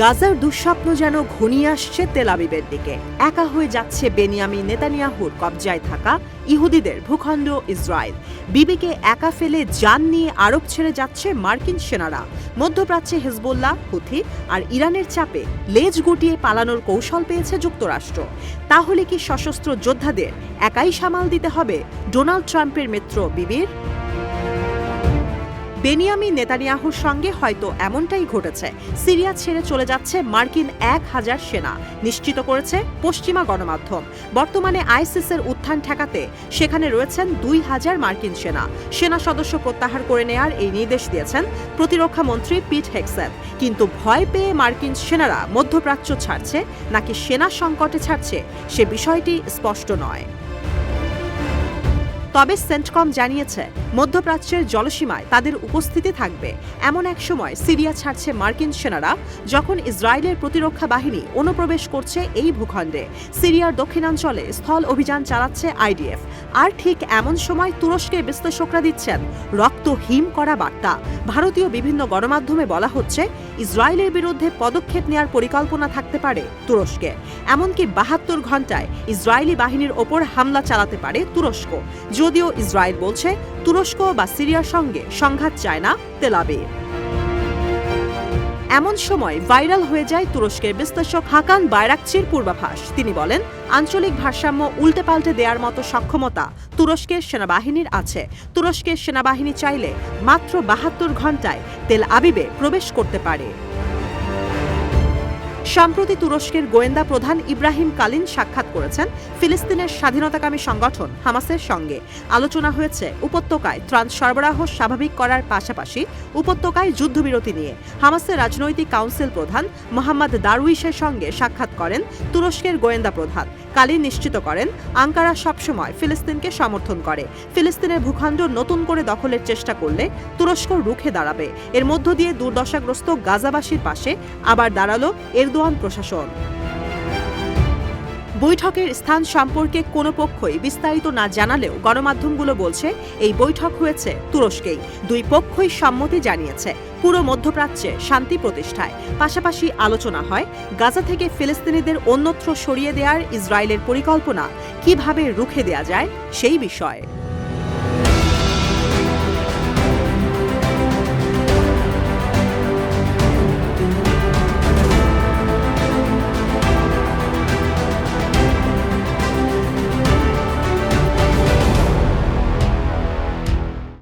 গাজার দুঃস্বপ্ন যেন ঘনিয়ে আসছে তেল আবিবের দিকে। একা হয়ে যাচ্ছে বেনিয়ামি নেতানিয়াহুর কবজায় থাকা ইহুদিদের ভূখণ্ড ইসরায়েল। বিবিকে একা ফেলে যান নিয়ে আরব ছেড়ে যাচ্ছে মার্কিন সেনারা। মধ্যপ্রাচ্যে হিজবুল্লাহ, হুথি আর ইরানের চাপে লেজ গুটিয়ে পালানোর কৌশল পেয়েছে যুক্তরাষ্ট্র। তাহলে কি সশস্ত্র যোদ্ধাদের একাই সামাল দিতে হবে ডোনাল্ড ট্রাম্পের মিত্র বিবির? বেনিয়ামি নেতানিয়াহুর সঙ্গে হয়তো এমনটাই ঘটেছে। সিরিয়া ছেড়ে চলে যাচ্ছে মার্কিন এক হাজার সেনা, নিশ্চিত করেছে পশ্চিমা গণমাধ্যম। বর্তমানে আইসিসের উত্থান ঠেকাতে সেখানে রয়েছেন দুই হাজার মার্কিন সেনা। সেনা সদস্য প্রত্যাহার করে নেয়ার এই নির্দেশ দিয়েছেন প্রতিরক্ষা মন্ত্রী পিট হেক্সেন কিন্তু ভয় পেয়ে মার্কিন সেনারা মধ্যপ্রাচ্য ছাড়ছে, নাকি সেনা সংকটে ছাড়ছে, সে বিষয়টি স্পষ্ট নয়। তবে সেন্টকম জানিয়েছে মধ্যপ্রাচ্যের জলসীমায় তাদের উপস্থিতি থাকবে। এমন এক সময় সিরিয়া ছাড়ছে মার্কিন সেনারা, যখন ইসরায়েলের প্রতিরক্ষা বাহিনী অনুপ্রবেশ করছে এই ভূখণ্ডে। সিরিয়ার দক্ষিণাঞ্চলে স্থল অভিযান চালাচ্ছে আইডিএফ। আর ঠিক এমন সময় তুরস্কের বিশ্লেষকরা দিচ্ছেন, রক্ত হিম করা বার্তা। ভারতীয় বিভিন্ন গণমাধ্যমে বলা হচ্ছে, ইসরায়েলের বিরুদ্ধে পদক্ষেপ নেওয়ার পরিকল্পনা থাকতে পারে তুরস্কে। এমনকি বাহাত্তর ঘন্টায় ইসরায়েলি বাহিনীর ওপর হামলা চালাতে পারে তুরস্ক। যদিও ইসরায়েল বলছে তুরস্ক বা সিরিয়ার সঙ্গে সংঘাত চায় না তেলাবে এমন সময় ভাইরাল হয়ে যায় তুরস্কের বিশ্লেষক হাকান বাইরাকচির পূর্বাভাস। তিনি বলেন, আঞ্চলিক ভারসাম্য উল্টে পাল্টে দেওয়ার মতো সক্ষমতা তুরস্কের সেনাবাহিনীর আছে। তুরস্কের সেনাবাহিনী চাইলে মাত্র বাহাত্তর ঘন্টায় তেল আবিবে প্রবেশ করতে পারে। সম্প্রতি তুরস্কের গোয়েন্দা প্রধান ইব্রাহিম কালিন সাক্ষাৎ করেছেন ফিলিস্তিনের স্বাধীনতাকামী সংগঠন হামাসের সঙ্গে। আলোচনা হয়েছে উপত্যকায় ত্রাণ সরবরাহ স্বাভাবিক করার পাশাপাশি উপত্যকায় যুদ্ধবিরতি নিয়ে। হামাসের রাজনৈতিক কাউন্সিল প্রধান মোহাম্মদ দারউইশের সঙ্গে সাক্ষাৎ করেন তুরস্কের গোয়েন্দা প্রধান। কালিন নিশ্চিত করেন, আঙ্কারা সবসময় ফিলিস্তিনকে সমর্থন করে। ফিলিস্তিনের ভূখণ্ড নতুন করে দখলের চেষ্টা করলে তুরস্ক রুখে দাঁড়াবে। এর মধ্য দিয়ে দুর্দশাগ্রস্ত গাজাবাসীর পাশে আবার দাঁড়াল এরদোয়ান প্রশাসন। বৈঠকের স্থান সম্পর্কে কোনো পক্ষই বিস্তারিত না জানালেও গণমাধ্যমগুলো বলছে, এই বৈঠক হয়েছে তুরস্কেই। দুই পক্ষই সম্মতি জানিয়েছে। পুরো মধ্যপ্রাচ্যে শান্তি প্রতিষ্ঠায়। পাশাপাশি আলোচনা হয়, গাজা থেকে ফিলিস্তিনিদের অন্যত্র সরিয়ে দেওয়ার ইসরায়েলের পরিকল্পনা কীভাবে রুখে দেয়া যায় সেই বিষয়ে।